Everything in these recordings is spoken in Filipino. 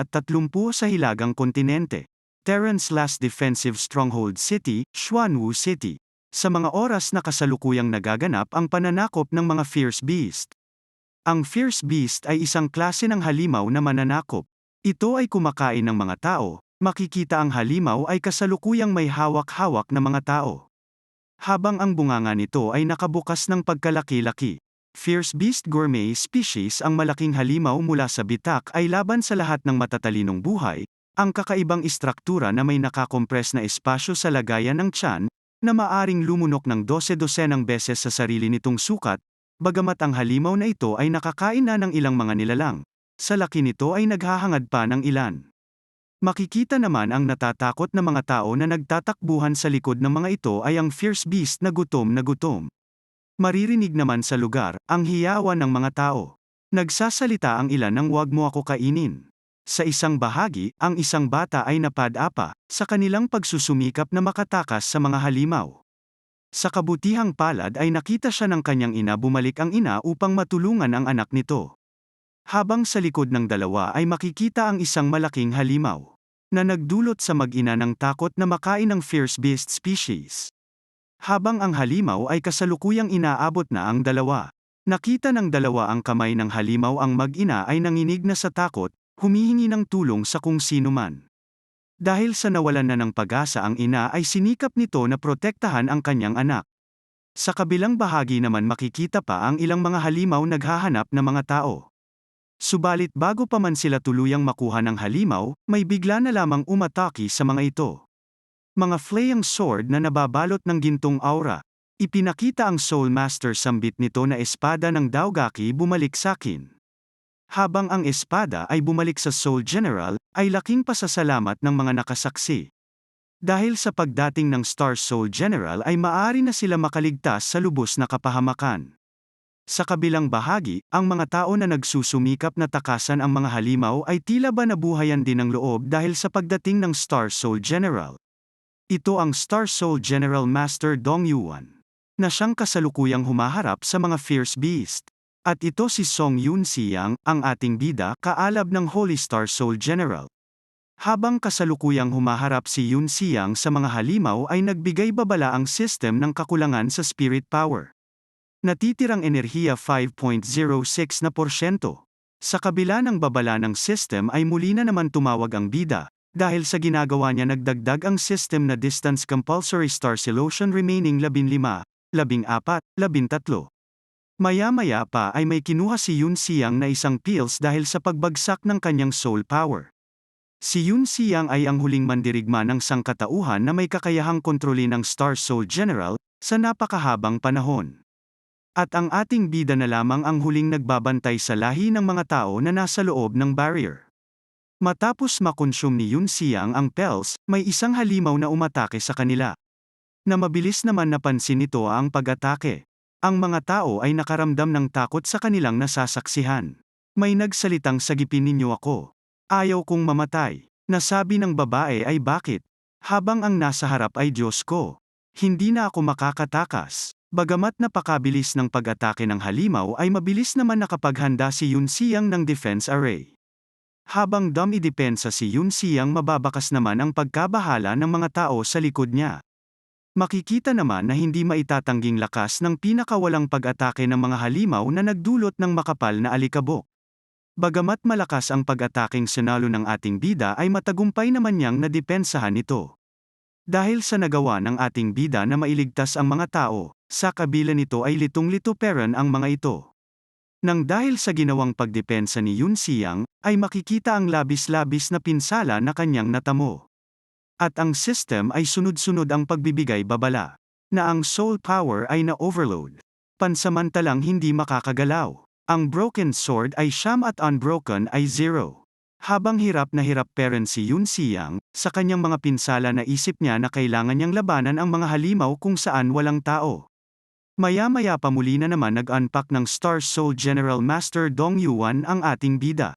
At tatlumpu sa hilagang kontinente. Terran's last defensive stronghold city, Xuanwu City. Sa mga oras na kasalukuyang nagaganap ang pananakop ng mga fierce beast. Ang fierce beast ay isang klase ng halimaw na mananakop. Ito ay kumakain ng mga tao, makikita ang halimaw ay kasalukuyang may hawak-hawak na mga tao. Habang ang bunganga nito ay nakabukas ng pagkalaki-laki. Fierce beast gourmet species ang malaking halimaw mula sa bitak ay laban sa lahat ng matatalinong buhay, ang kakaibang istruktura na may nakakompres na espasyo sa lagayan ng tiyan, na maaring lumunok ng 12-dosenang beses sa sarili nitong sukat, bagamat ang halimaw na ito ay nakakain na ng ilang mga nilalang. Sa laki nito ay naghahangad pa ng ilan. Makikita naman ang natatakot na mga tao na nagtatakbuhan sa likod ng mga ito ay ang fierce beast na gutom na gutom. Maririnig naman sa lugar, ang hiyawan ng mga tao. Nagsasalita ang ilan ng wag mo ako kainin. Sa isang bahagi, ang isang bata ay napadapa, sa kanilang pagsusumikap na makatakas sa mga halimaw. Sa kabutihang palad ay nakita siya ng kanyang ina bumalik ang ina upang matulungan ang anak nito. Habang sa likod ng dalawa ay makikita ang isang malaking halimaw, na nagdulot sa mag-ina ng takot na makain ng fierce beast species. Habang ang halimaw ay kasalukuyang inaabot na ang dalawa. Nakita ng dalawa ang kamay ng halimaw ang mag-ina ay nanginig na sa takot, humihingi ng tulong sa kung sino man. Dahil sa nawalan na ng pag-asa ang ina ay sinikap nito na protektahan ang kanyang anak. Sa kabilang bahagi naman makikita pa ang ilang mga halimaw naghahanap ng mga tao. Subalit bago pa man sila tuluyang makuha ng halimaw, may bigla na lamang umataki sa mga ito. Mga flaying sword na nababalot ng gintong aura. Ipinakita ang Soul Master sambit nito na espada ng Daogaki bumalik sa akin. Habang ang espada ay bumalik sa Soul General, ay laking pasasalamat ng mga nakasaksi. Dahil sa pagdating ng Star Soul General ay maaari na sila makaligtas sa lubos na kapahamakan. Sa kabilang bahagi, ang mga tao na nagsusumikap na takasan ang mga halimaw ay tila ba nabuhayan din ng loob dahil sa pagdating ng Star Soul General. Ito ang Star Soul General Master Dong Yuan, na siyang kasalukuyang humaharap sa mga fierce beast. At ito si Song Yun Siang, ang ating bida, kaalab ng Holy Star Soul General. Habang kasalukuyang humaharap si Yun Siang sa mga halimaw ay nagbigay babala ang system ng kakulangan sa spirit power. Natitirang enerhiya 5.06 na porsyento. Sa kabila ng babala ng system ay muli na naman tumawag ang bida, dahil sa ginagawa niya nagdagdag ang system na distance compulsory star solution remaining 15, 14, 13. Maya-maya pa ay may kinuha si Yun Siang na isang pills dahil sa pagbagsak ng kanyang soul power. Si Yun Siang ay ang huling mandirigma ng sangkatauhan na may kakayahang kontrolin ng Star Soul General sa napakahabang panahon. At ang ating bida na lamang ang huling nagbabantay sa lahi ng mga tao na nasa loob ng barrier. Matapos makonsum ni Yun Siang ang pels, may isang halimaw na umatake sa kanila. Na mabilis naman napansin nito ang pag-atake. Ang mga tao ay nakaramdam ng takot sa kanilang nasasaksihan. May nagsalitang sagipin ninyo ako. Ayaw kong mamatay. Nasabi ng babae ay bakit? Habang ang nasa harap ay Diyos ko. Hindi na ako makakatakas. Bagamat napakabilis ng pag-atake ng halimaw ay mabilis naman nakapaghanda si Yun Siang ng defense array. Habang dummy depensa si Yun Siang mababakas naman ang pagkabahala ng mga tao sa likod niya. Makikita naman na hindi maitatangging lakas ng pinakawalang pag-atake ng mga halimaw na nagdulot ng makapal na alikabok. Bagamat malakas ang pag-ataking sinalo ng ating bida ay matagumpay naman niyang nadepensahan ito. Dahil sa nagawa ng ating bida na mailigtas ang mga tao, sa kabila nito ay litong-lito peran ang mga ito. Nang dahil sa ginawang pagdepensa ni Yun Siang, ay makikita ang labis-labis na pinsala na kanyang natamo. At ang system ay sunod-sunod ang pagbibigay babala. Na ang soul power ay na-overload. Pansamantalang hindi makakagalaw. Ang broken sword ay siyam at unbroken ay zero. Habang hirap na hirap parent si Yun Siang, sa kanyang mga pinsala na isip niya na kailangan niyang labanan ang mga halimaw kung saan walang tao. Maya-maya pa muli na naman nag-unpack ng Star Soul General Master Dong Yuan ang ating bida.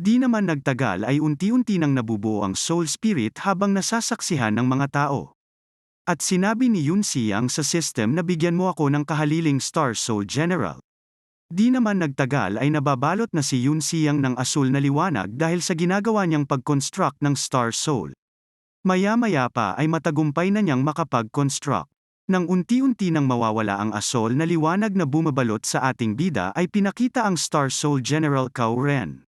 Di naman nagtagal ay unti-unti nang nabubuo ang Soul Spirit habang nasasaksihan ng mga tao. At sinabi ni Yun Siang sa system na bigyan mo ako ng kahaliling Star Soul General. Di naman nagtagal ay nababalot na si Yun Siyang ng asul na liwanag dahil sa ginagawa niyang pag-construct ng Star Soul. Maya-maya pa ay matagumpay na niyang makapag-construct. Nang unti-unti nang mawawala ang asol na liwanag na bumabalot sa ating bida ay pinakita ang Star Soul General Cao Ren.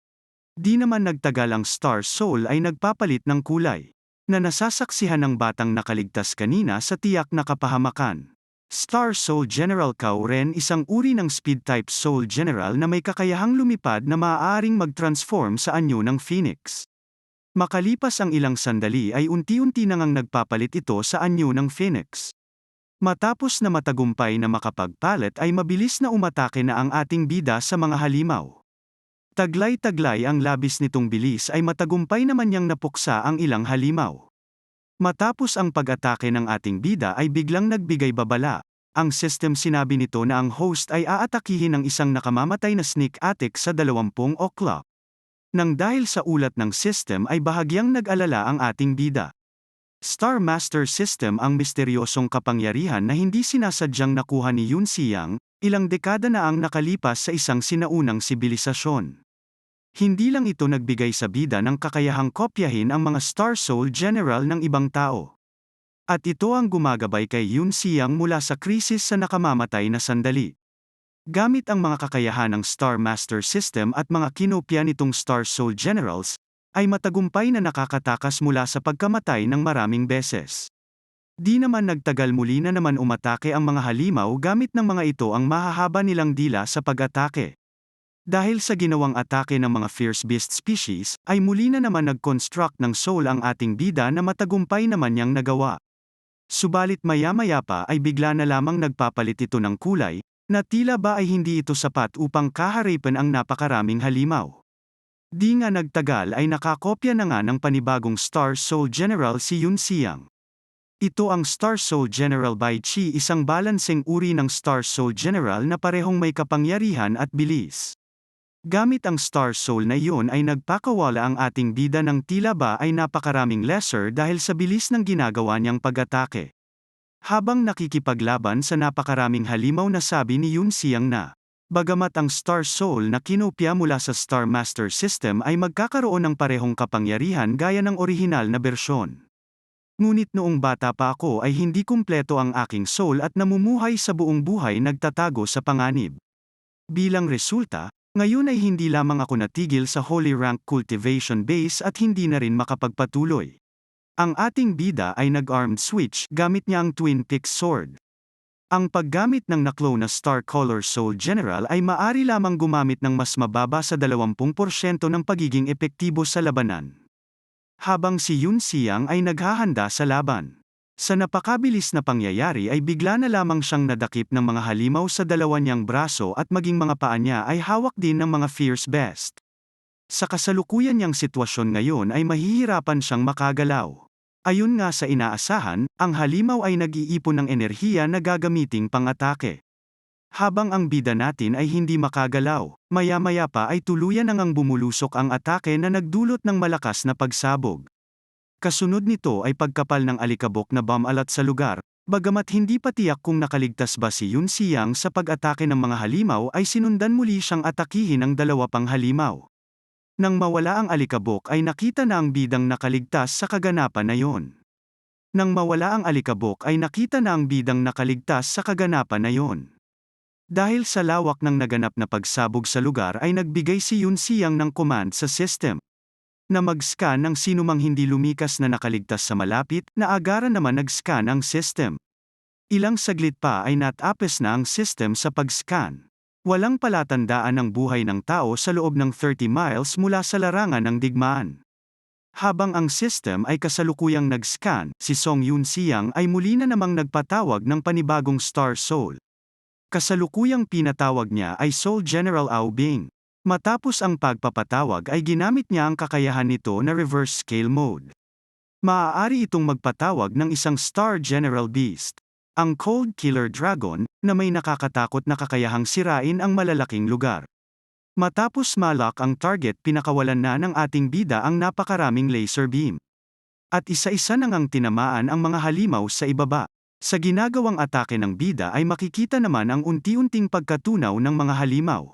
Di naman nagtagal ang Star Soul ay nagpapalit ng kulay, na nasasaksihan ng batang nakaligtas kanina sa tiyak na kapahamakan. Star Soul General Cao Ren isang uri ng speed-type Soul General na may kakayahang lumipad na maaaring mag-transform sa anyo ng Phoenix. Makalipas ang ilang sandali ay unti-unti nang ang nagpapalit ito sa anyo ng Phoenix. Matapos na matagumpay na makapagpalit ay mabilis na umatake na ang ating bida sa mga halimaw. Taglay-taglay ang labis nitong bilis ay matagumpay naman niyang napuksa ang ilang halimaw. Matapos ang pag-atake ng ating bida ay biglang nagbigay babala. Ang system sinabi nito na ang host ay aatakihin ng isang nakamamatay na sneak attack sa 20 o'clock. Nang dahil sa ulat ng system ay bahagyang nag-alala ang ating bida. Star Master System ang misteryosong kapangyarihan na hindi sinasadyang nakuha ni Yun Siyang, ilang dekada na ang nakalipas sa isang sinaunang sibilisasyon. Hindi lang ito nagbigay sa bida ng kakayahang kopyahin ang mga Star Soul General ng ibang tao. At ito ang gumagabay kay Yun Siyang mula sa krisis sa nakamamatay na sandali. Gamit ang mga kakayahan ng Star Master System at mga kinopya nitong Star Soul Generals, ay matagumpay na nakakatakas mula sa pagkamatay ng maraming beses. Di naman nagtagal muli na naman umatake ang mga halimaw gamit ng mga ito ang mahahaba nilang dila sa pag-atake. Dahil sa ginawang atake ng mga fierce beast species, ay muli na naman nag-construct ng soul ang ating bida na matagumpay naman niyang nagawa. Subalit maya-maya pa ay bigla na lamang nagpapalit ito ng kulay, na tila ba ay hindi ito sapat upang kaharipan ang napakaraming halimaw. Di nga nagtagal ay nakakopya na nga ng panibagong Star Soul General si Yun Siyang. Ito ang Star Soul General Bai Chi isang balanseng uri ng Star Soul General na parehong may kapangyarihan at bilis. Gamit ang Star Soul na iyon ay nagpakawala ang ating bida ng tila ba ay napakaraming lesser dahil sa bilis ng ginagawa niyang pag-atake. Habang nakikipaglaban sa napakaraming halimaw na sabi ni Yun Siyang na, bagamat ang Star Soul na kinopya mula sa Star Master System ay magkakaroon ng parehong kapangyarihan gaya ng orihinal na bersyon. Ngunit noong bata pa ako ay hindi kumpleto ang aking soul at namumuhay sa buong buhay nagtatago sa panganib. Bilang resulta, ngayon ay hindi lamang ako natigil sa Holy Rank Cultivation Base at hindi na rin makapagpatuloy. Ang ating bida ay nag-armed switch gamit niya ang Twin Peaks Sword. Ang paggamit ng naklo na Star Color Soul General ay maari lamang gumamit ng mas mababa sa 20% ng pagiging epektibo sa labanan. Habang si Yun Siyang ay naghahanda sa laban. Sa napakabilis na pangyayari ay bigla na lamang siyang nadakip ng mga halimaw sa dalawa niyang braso at maging mga paa niya ay hawak din ng mga fierce best. Sa kasalukuyan niyang sitwasyon ngayon ay mahihirapan siyang makagalaw. Ayon nga sa inaasahan, ang halimaw ay nag-iipon ng enerhiya na gagamiting pang-atake. Habang ang bida natin ay hindi makagalaw, maya-maya pa ay tuluyan nang bumulusok ang atake na nagdulot ng malakas na pagsabog. Kasunod nito ay pagkapal ng alikabok na bomb alat sa lugar, bagamat hindi pa tiyak kung nakaligtas ba si Yun Siyang sa pag-atake ng mga halimaw ay sinundan muli siyang atakihin ng dalawa pang halimaw. Nang mawala ang alikabok ay nakita na ang bidang nakaligtas sa kaganapan na yon. Nang mawala ang alikabok ay nakita na ang bidang nakaligtas sa kaganapan na yon. Dahil sa lawak ng naganap na pagsabog sa lugar ay nagbigay si Yun Siyang ng command sa system na mag-scan ng sinumang hindi lumikas na nakaligtas sa malapit, na agaran naman nag-scan ang system. Ilang saglit pa ay natapes na ang system sa pag-scan. Walang palatandaan ng buhay ng tao sa loob ng 30 miles mula sa larangan ng digmaan. Habang ang system ay kasalukuyang nag-scan, si Song Yun Siyang ay muli na namang nagpatawag ng panibagong Star Soul. Kasalukuyang pinatawag niya ay Soul General Ao Bing. Matapos ang pagpapatawag ay ginamit niya ang kakayahan nito na reverse scale mode. Maaari itong magpatawag ng isang Star General Beast. Ang Cold Killer Dragon, na may nakakatakot na kakayahang sirain ang malalaking lugar. Matapos malak ang target pinakawalan na ng ating bida ang napakaraming laser beam. At isa-isa nang ang tinamaan ang mga halimaw sa ibaba. Sa ginagawang atake ng bida ay makikita naman ang unti-unting pagkatunaw ng mga halimaw.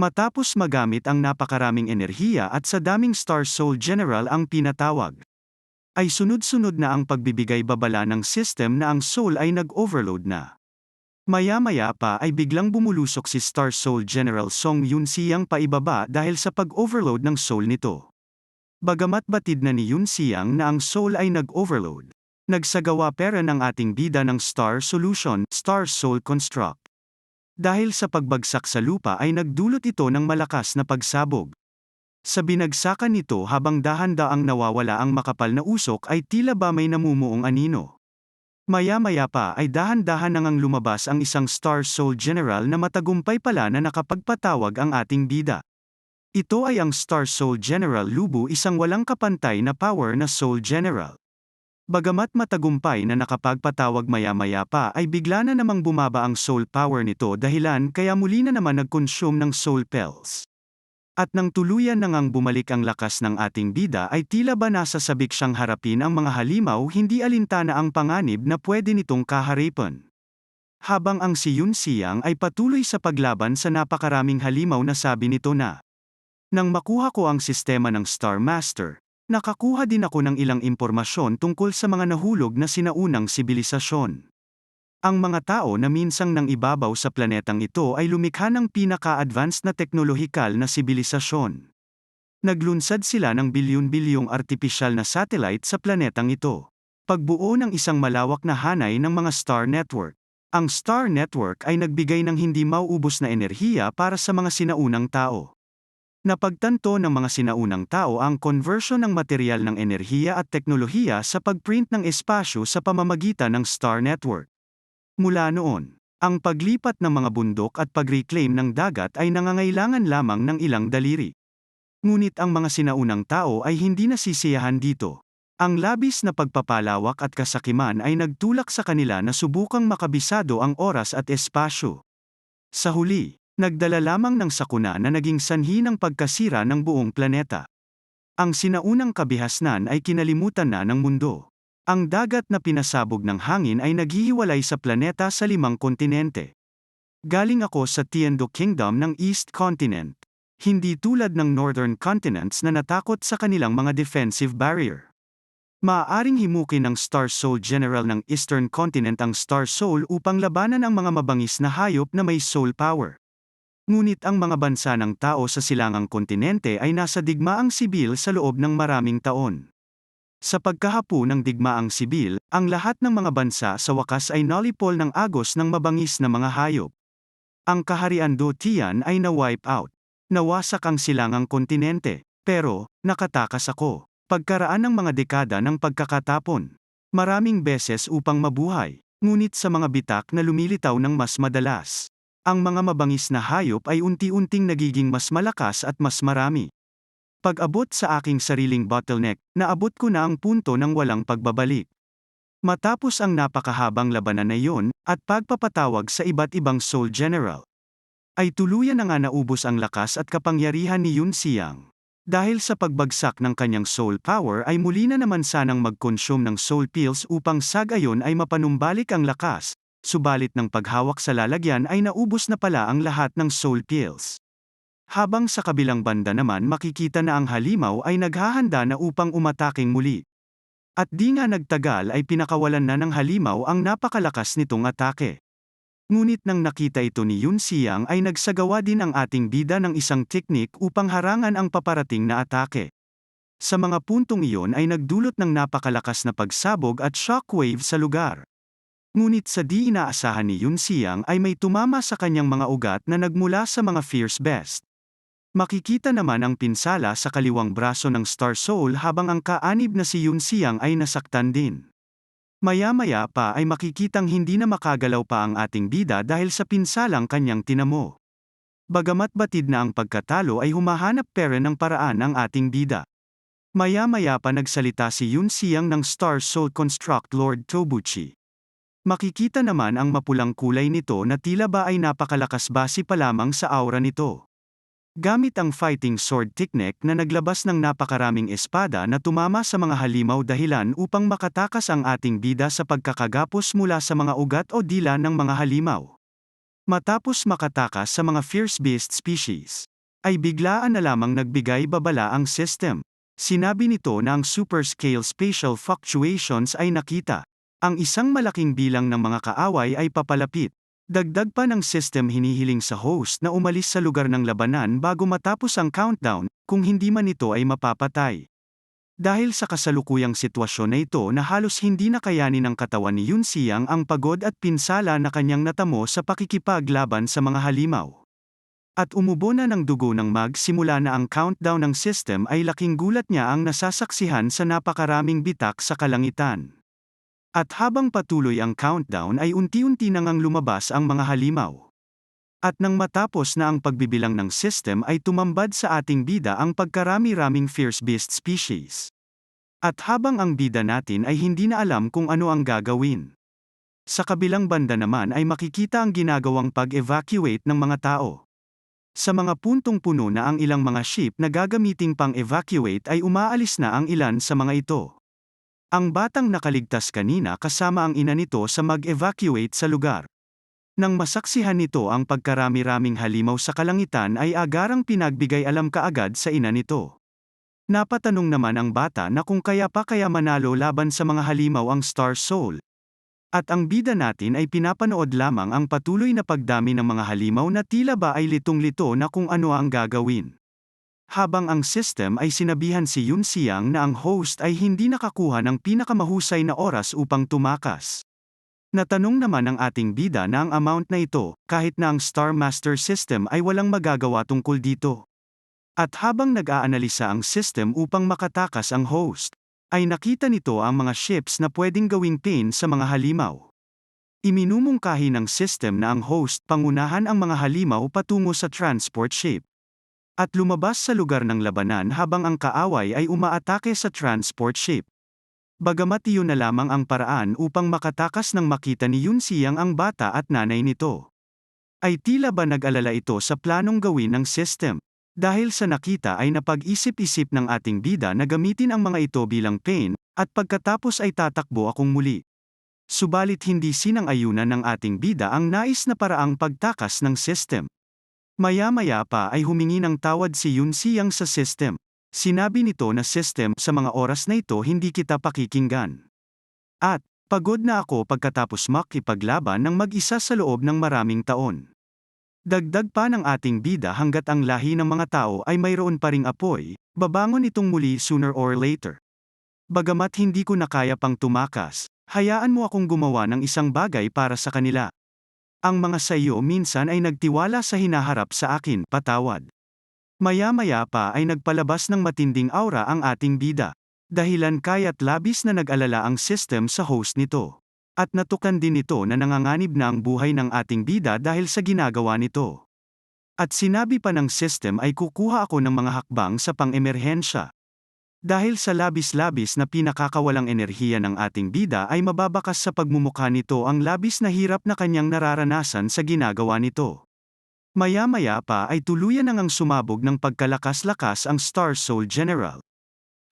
Matapos magamit ang napakaraming enerhiya at sa daming Star Soul General ang pinatawag, ay sunod-sunod na ang pagbibigay babala ng system na ang soul ay nag-overload na. Maya-maya pa ay biglang bumulusok si Star Soul General Song Yun Siyang paibaba dahil sa pag-overload ng soul nito. Bagamat batid na ni Yun Siyang na ang soul ay nag-overload, nagsagawa pera ng ating bida ng Star Solution, Star Soul Construct. Dahil sa pagbagsak sa lupa ay nagdulot ito ng malakas na pagsabog. Sa binagsakan nito habang dahan-daang nawawala ang makapal na usok ay tila ba may namumuong anino. Maya-maya pa ay dahan-dahan nangang lumabas ang isang Star Soul General na matagumpay pala na nakapagpatawag ang ating bida. Ito ay ang Star Soul General Lubu isang walang kapantay na power na Soul General. Bagamat matagumpay na nakapagpatawag maya-maya pa ay bigla na namang bumaba ang soul power nito dahilan kaya muli na naman nag-consume ng soul pills. At nang tuluyan na ngang bumalik ang lakas ng ating bida ay tila ba nasa sabik siyang harapin ang mga halimaw hindi alintana ang panganib na pwede nitong kaharipan. Habang ang si Yun Siyang ay patuloy sa paglaban sa napakaraming halimaw na sabi nito na, Nang makuha ko ang sistema ng Star Master, Nakakuha din ako ng ilang impormasyon tungkol sa mga nahulog na sinaunang sibilisasyon. Ang mga tao na minsang nang ibabaw sa planetang ito ay lumikha ng pinaka-advanced na teknolohikal na sibilisasyon. Naglunsad sila ng bilyon-bilyong artipisyal na satellite sa planetang ito. Pagbuo ng isang malawak na hanay ng mga star network. Ang star network ay nagbigay ng hindi mauubos na enerhiya para sa mga sinaunang tao. Napagtanto ng mga sinaunang tao ang conversion ng material ng enerhiya at teknolohiya sa pagprint ng espasyo sa pamamagitan ng star network. Mula noon, ang paglipat ng mga bundok at pag-reclaim ng dagat ay nangangailangan lamang ng ilang daliri. Ngunit ang mga sinaunang tao ay hindi nasisiyahan dito. Ang labis na pagpapalawak at kasakiman ay nagtulak sa kanila na subukang makabisado ang oras at espasyo. Sa huli, nagdala lamang ng sakuna na naging sanhi ng pagkasira ng buong planeta. Ang sinaunang kabihasnan ay kinalimutan na ng mundo. Ang dagat na pinasabog ng hangin ay naghihiwalay sa planeta sa limang kontinente. Galing ako sa Tiendo Kingdom ng East Continent. Hindi tulad ng Northern Continents na natakot sa kanilang mga defensive barrier. Maaaring himukin ng Star Soul General ng Eastern Continent ang Star Soul upang labanan ang mga mabangis na hayop na may soul power. Ngunit ang mga bansa ng tao sa silangang kontinente ay nasa digmaang sibil sa loob ng maraming taon. Sa pagkahapo ng digmaang sibil, ang lahat ng mga bansa sa wakas ay nalipol ng agos ng mabangis na mga hayop. Ang kaharian do Tian ay na-wipe out. Nawasak ang silangang kontinente. Pero, nakatakas ako. Pagkaraan ng mga dekada ng pagkakatapon. Maraming beses upang mabuhay. Ngunit sa mga bitak na lumilitaw ng mas madalas. Ang mga mabangis na hayop ay unti-unting nagiging mas malakas at mas marami. Pag-abot sa aking sariling bottleneck, naabot ko na ang punto ng walang pagbabalik. Matapos ang napakahabang labanan na iyon, at pagpapatawag sa iba't ibang Soul General, ay tuluyan na nga naubos ang lakas at kapangyarihan ni Yun Siyang. Dahil sa pagbagsak ng kanyang soul power ay muli na naman sanang mag-consume ng soul pills upang sagayon ay mapanumbalik ang lakas, subalit ng paghawak sa lalagyan ay naubos na pala ang lahat ng soul pills. Habang sa kabilang banda naman makikita na ang halimaw ay naghahanda na upang umataking muli. At di nga nagtagal ay pinakawalan na ng halimaw ang napakalakas nitong atake. Ngunit nang nakita ito ni Yun Siyang ay nagsagawa din ang ating bida ng isang teknik upang harangan ang paparating na atake. Sa mga puntong iyon ay nagdulot ng napakalakas na pagsabog at shockwave sa lugar. Ngunit sa di inaasahan ni Yun Siyang ay may tumama sa kanyang mga ugat na nagmula sa mga fierce best. Makikita naman ang pinsala sa kaliwang braso ng Star Soul habang ang kaanib na si Yun Siyang ay nasaktan din. Maya-maya pa ay makikitang hindi na makagalaw pa ang ating bida dahil sa pinsalang kanyang tinamo. Bagamat batid na ang pagkatalo ay humahanap pera ng paraan ang ating bida. Maya-maya pa nagsalita si Yun Siyang ng Star Soul Construct Lord Tobuchi. Makikita naman ang mapulang kulay nito na tila ba ay napakalakas base pa lamang sa aura nito. Gamit ang fighting sword technique na naglabas ng napakaraming espada na tumama sa mga halimaw dahilan upang makatakas ang ating bida sa pagkakagapos mula sa mga ugat o dila ng mga halimaw. Matapos makatakas sa mga fierce beast species, ay biglaan na lamang nagbigay babala ang system. Sinabi nito na ang super-scale spatial fluctuations ay nakita. Ang isang malaking bilang ng mga kaaway ay papalapit. Dagdag pa ng system hinihiling sa host na umalis sa lugar ng labanan bago matapos ang countdown, kung hindi man ito ay mapapatay. Dahil sa kasalukuyang sitwasyon na ito na halos hindi na kayanin ng katawan ni Yun Siang ang pagod at pinsala na kanyang natamo sa pakikipaglaban sa mga halimaw. At umubo na ng dugo ng mag simula na ang countdown ng system ay laking gulat niya ang nasasaksihan sa napakaraming bitak sa kalangitan. At habang patuloy ang countdown ay unti-unti nang ang lumabas ang mga halimaw. At nang matapos na ang pagbibilang ng system ay tumambad sa ating bida ang pagkarami-raming fierce beast species. At habang ang bida natin ay hindi na alam kung ano ang gagawin. Sa kabilang banda naman ay makikita ang ginagawang pag-evacuate ng mga tao. Sa mga puntong puno na ang ilang mga ship na gagamiting pang-evacuate ay umaalis na ang ilan sa mga ito. Ang batang nakaligtas kanina kasama ang ina nito sa mag-evacuate sa lugar. Nang masaksihan nito ang pagkarami-raming halimaw sa kalangitan ay agarang pinagbigay alam kaagad sa ina nito. Napatanong naman ang bata na kung kaya pa kaya manalo laban sa mga halimaw ang Star Soul. At ang bida natin ay pinapanood lamang ang patuloy na pagdami ng mga halimaw na tila ba ay litong-lito na kung ano ang gagawin. Habang ang system ay sinabihan si Yun Siang na ang host ay hindi nakakuha ng pinakamahusay na oras upang tumakas. Natanong naman ng ating bida na ang amount na ito, kahit na ang Star Master System ay walang magagawa tungkol dito. At habang nag-aanalisa ang system upang makatakas ang host, ay nakita nito ang mga ships na pwedeng gawing pain sa mga halimaw. Iminumungkahi ng system na ang host pangunahan ang mga halimaw patungo sa transport ship at lumabas sa lugar ng labanan habang ang kaaway ay umaatake sa transport ship. Bagamat iyon na lamang ang paraan upang makatakas ng makita ni Yun Siang ang bata at nanay nito. Ay tila ba nag-alala ito sa planong gawin ng system? Dahil sa nakita ay napag-isip-isip ng ating bida na gamitin ang mga ito bilang pain, at pagkatapos ay tatakbo akong muli. Subalit hindi sinang-ayunan ng ating bida ang nais na paraang pagtakas ng system. Maya-maya pa ay humingi ng tawad si Yun Siang sa system. Sinabi nito na system sa mga oras na ito hindi kita pakikinggan. At, pagod na ako pagkatapos makipaglaban ng mag-isa sa loob ng maraming taon. Dagdag pa ng ating bida hanggat ang lahi ng mga tao ay mayroon pa ring apoy, babangon itong muli sooner or later. Bagamat hindi ko na kaya pang tumakas, hayaan mo akong gumawa ng isang bagay para sa kanila. Ang mga sayo minsan ay nagtiwala sa hinaharap sa akin, patawad. Maya-maya pa ay nagpalabas ng matinding aura ang ating bida. Dahilan kaya't labis na nag-alala ang system sa host nito. At natukan din ito na nanganganib na ang buhay ng ating bida dahil sa ginagawa nito. At sinabi pa ng system ay kukuha ako ng mga hakbang sa pang-emerhensya. Dahil sa labis-labis na pinakakawalang enerhiya ng ating bida ay mababakas sa pagmumukha nito ang labis na hirap na kanyang nararanasan sa ginagawa nito. Maya-maya pa ay tuluyan nang ang sumabog ng pagkalakas-lakas ang Star Soul General.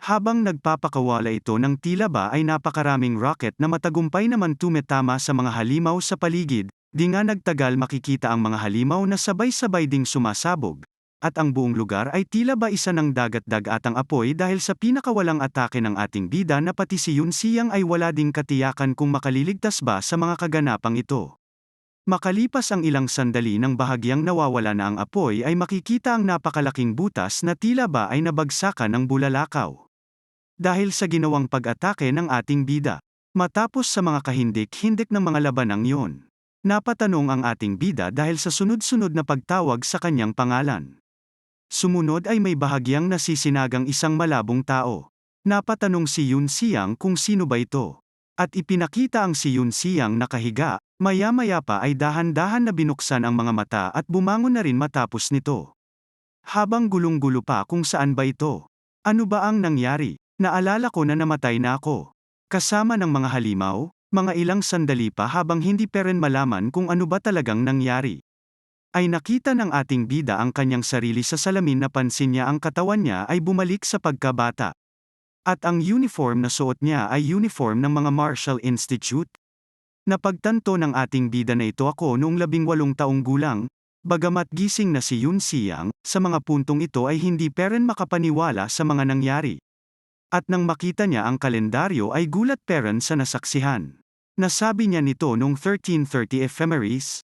Habang nagpapakawala ito ng tila ba ay napakaraming rocket na matagumpay naman tumetama sa mga halimaw sa paligid, di nga nagtagal makikita ang mga halimaw na sabay-sabay ding sumasabog, at ang buong lugar ay tila ba isa ng dagat-dagatang apoy dahil sa pinakawalang atake ng ating bida na pati si Yun Siyang ay wala ding katiyakan kung makaliligtas ba sa mga kaganapang ito. Makalipas ang ilang sandali ng bahagyang nawawala na ang apoy ay makikita ang napakalaking butas na tila ba ay nabagsakan ng bulalakaw. Dahil sa ginawang pag-atake ng ating bida. Matapos sa mga kahindik-hindik ng mga labanang yon. Napatanong ang ating bida dahil sa sunod-sunod na pagtawag sa kanyang pangalan. Sumunod ay may bahagyang nasisinagang isang malabong tao. Napatanong si Yun Siang kung sino ba ito. At ipinakita ang si Yun Siang nakahiga, maya-maya pa ay dahan-dahan na binuksan ang mga mata at bumangon na rin matapos nito. Habang gulong-gulo pa kung saan ba ito. Ano ba ang nangyari? Naalala ko na namatay na ako. Kasama ng mga halimaw, mga ilang sandali pa habang hindi pa rin malaman kung ano ba talagang nangyari. Ay nakita ng ating bida ang kanyang sarili sa salamin na pansin niya ang katawan niya ay bumalik sa pagkabata. At ang uniform na suot niya ay uniform ng mga Marshall Institute. Napagtanto ng ating bida na ito ako noong labing walong taong gulang, bagamat gising na si Yun Siyang, sa mga puntong ito ay hindi peren makapaniwala sa mga nangyari. At nang makita niya ang kalendaryo ay gulat peren sa nasaksihan. Nasabi niya nito noong 1330 ephemeris,